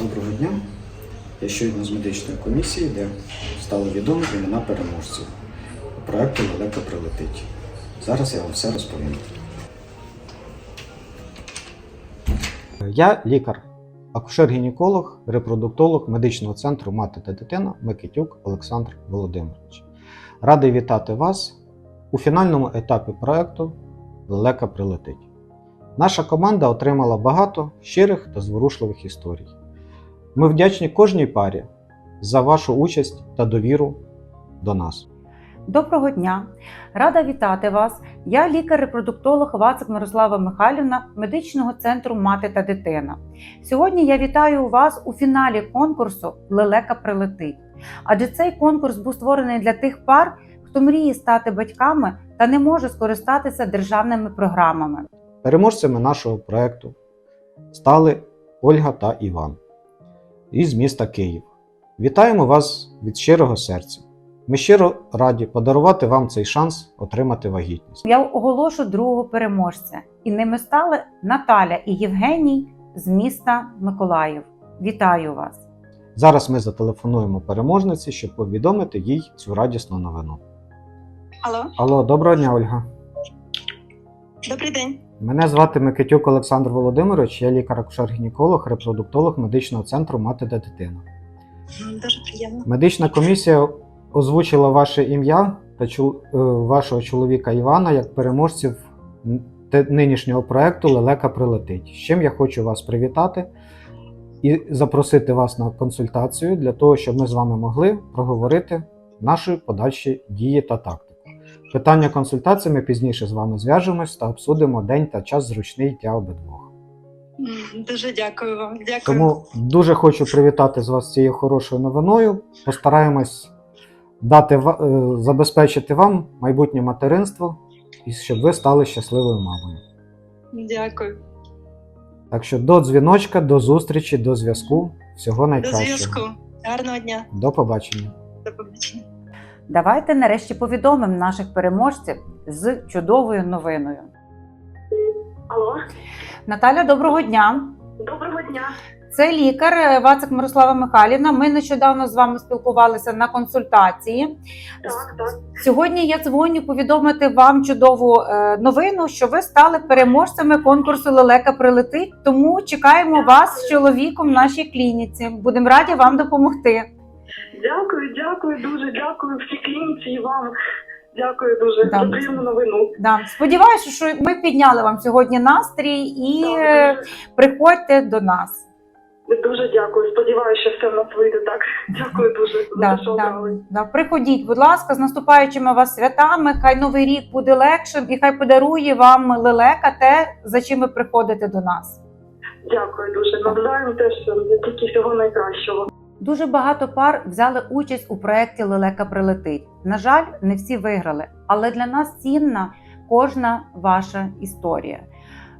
Доброго дня. Я щойно з медичної комісії, де стало відомо імена переможців проекту Лелека прилетить. Зараз я вам все розповім. Я лікар, акушер-гінеколог, репродуктолог медичного центру Мати та дитина Микитюк Олександр Володимирович. Радий вітати вас у фінальному етапі проекту Лелека прилетить. Наша команда отримала багато щирих та зворушливих історій. Ми вдячні кожній парі за вашу участь та довіру до нас. Доброго дня! Рада вітати вас. Я лікар-репродуктолог Вацик Мирослава Михайлівна медичного центру Мати та дитина. Сьогодні я вітаю вас у фіналі конкурсу Лелека прилетить. Адже цей конкурс був створений для тих пар, хто мріє стати батьками та не може скористатися державними програмами. Переможцями нашого проекту стали Ольга та Іван із міста Київ. Вітаємо вас від щирого серця. Ми щиро раді подарувати вам цей шанс отримати вагітність. Я оголошу другого переможця, і ними стали Наталя і Євгеній з міста Миколаїв. Вітаю вас! Зараз ми зателефонуємо переможниці, щоб повідомити їй цю радісну новину. Алло, Алло, доброго дня, Ольга. добрий день. Мене звати Микитюк Олександр Володимирович, я лікар-акушер-гінеколог, репродуктолог медичного центру Мати та дитина. Дуже приємно. Медична комісія озвучила ваше ім'я та е, вашого чоловіка Івана як переможців нинішнього проекту Лелека прилетить. З чим я хочу вас привітати і запросити вас на консультацію для того, щоб ми з вами могли проговорити наші подальші дії та тактику. Питання консультації ми пізніше з вами зв'яжемось та обсудимо день та час зручний для обидвох. Дуже дякую вам. Дякую. Тому дуже хочу привітати з вас цією хорошою новиною. Постараємось дати е, забезпечити вам майбутнє материнство і щоб ви стали щасливою мамою. Дякую. Так що до дзвіночка, до зустрічі, до зв'язку. Всього До зв'язку. Гарного дня. До побачення. До побачення. Давайте нарешті повідомимо наших переможців з чудовою новиною. Алло, Наталя, доброго дня! доброго дня. Це лікар е, Вацик Мирослава Михайлівна. Ми нещодавно з вами спілкувалися на консультації. Так, так. Сьогодні я дзвоню повідомити вам чудову е, новину, що ви стали переможцями конкурсу Лелека прилетить. Тому чекаємо вас з чоловіком в нашій клініці. Будемо раді вам допомогти. Дякую, дякую, дуже дякую всій клініці і вам. Дякую дуже Да. за приємну новину. Да. Сподіваюся, що ми підняли вам сьогодні настрій і е, приходьте до нас. дуже дякую. Сподіваюся, що все в нас вийде так. Дякую дуже за Да, що да, да. Приходіть, будь ласка, з наступаючими вас святами. Хай новий рік буде легшим і хай подарує вам лелека те, за чим ви приходите до нас. Дякую дуже. Навзаєм теж тільки всього найкращого. Дуже багато пар взяли участь у проєкті Лелека прилетить. На жаль, не всі виграли, але для нас цінна кожна ваша історія.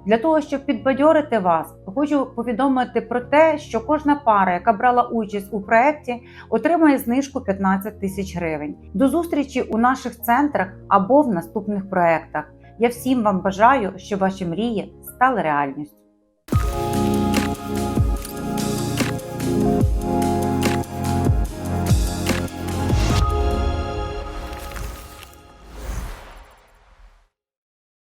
Для того, щоб підбадьорити вас, хочу повідомити про те, що кожна пара, яка брала участь у проєкті, отримає знижку 15 тисяч гривень. До зустрічі у наших центрах або в наступних проєктах. Я всім вам бажаю, щоб ваші мрії стали реальністю.